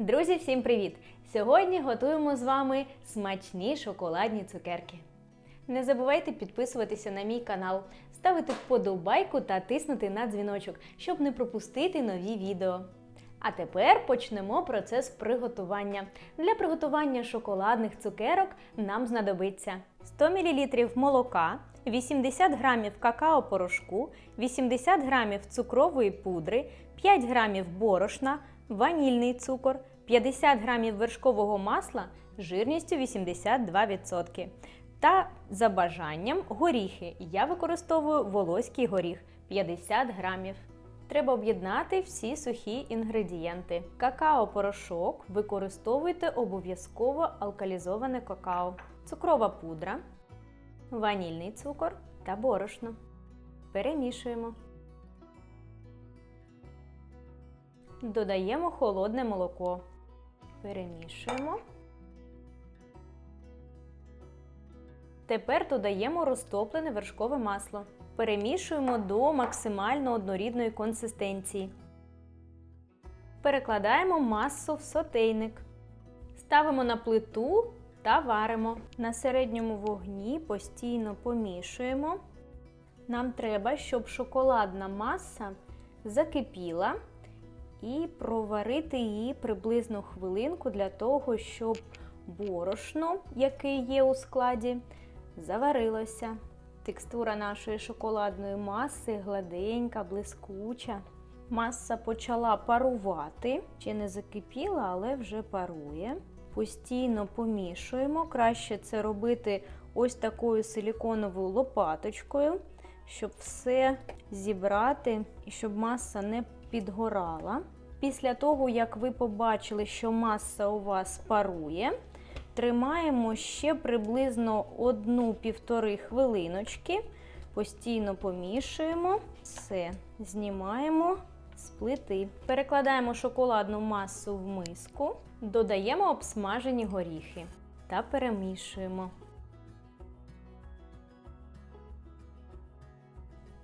Друзі, всім привіт! Сьогодні готуємо з вами смачні шоколадні цукерки. Не забувайте підписуватися на мій канал, ставити вподобайку та тиснути на дзвіночок, щоб не пропустити нові відео. А тепер почнемо процес приготування. Для приготування шоколадних цукерок нам знадобиться 100 мл молока, 80 г какао-порошку, 80 г цукрової пудри, 5 г борошна, ванільний цукор, 50 г вершкового масла жирністю 82%. Та за бажанням горіхи. Я використовую волоський горіх 50 грамів. Треба об'єднати всі сухі інгредієнти. Какао-порошок використовуйте обов'язково алкалізоване какао, цукрова пудра, ванільний цукор та борошно. Перемішуємо. Додаємо холодне молоко. Перемішуємо. Тепер додаємо розтоплене вершкове масло. Перемішуємо до максимально однорідної консистенції. Перекладаємо масу в сотейник. Ставимо на плиту та варимо. На середньому вогні постійно помішуємо. Нам треба, щоб шоколадна маса закипіла і проварити її приблизно хвилинку для того, щоб борошно, яке є у складі, заварилося. Текстура нашої шоколадної маси гладенька, блискуча. Маса почала парувати, ще не закипіла, але вже парує. Постійно помішуємо. Краще це робити ось такою силіконовою лопаточкою, щоб все зібрати і щоб маса не підгорала. Після того, як ви побачили, що маса у вас парує, тримаємо ще приблизно 1-1,5 хвилиночки, постійно помішуємо, все, знімаємо з плити. Перекладаємо шоколадну масу в миску, додаємо обсмажені горіхи та перемішуємо.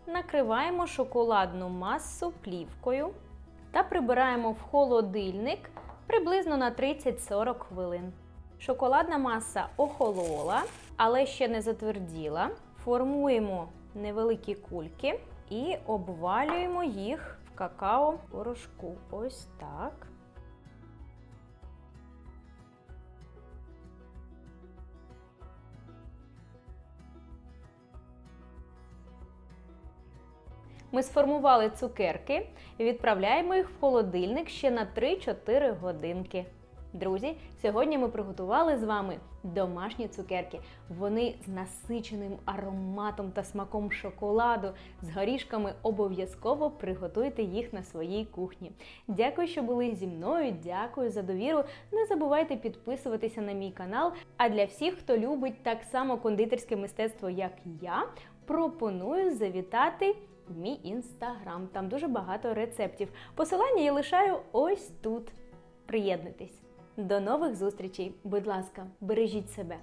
Накриваємо шоколадну масу плівкою та прибираємо в холодильник приблизно на 30-40 хвилин. Шоколадна маса охолола, але ще не затверділа. Формуємо невеликі кульки і обвалюємо їх в какао-порошку. Ось так. Ми сформували цукерки і відправляємо їх в холодильник ще на 3-4 годинки. Друзі, сьогодні ми приготували з вами домашні цукерки. Вони з насиченим ароматом та смаком шоколаду, з горішками обов'язково приготуйте їх на своїй кухні. Дякую, що були зі мною. Дякую за довіру. Не забувайте підписуватися на мій канал. А для всіх, хто любить так само кондитерське мистецтво, як я, пропоную завітати в мій інстаграм. Там дуже багато рецептів. Посилання я лишаю ось тут. Приєднуйтесь. До нових зустрічей. Будь ласка, бережіть себе.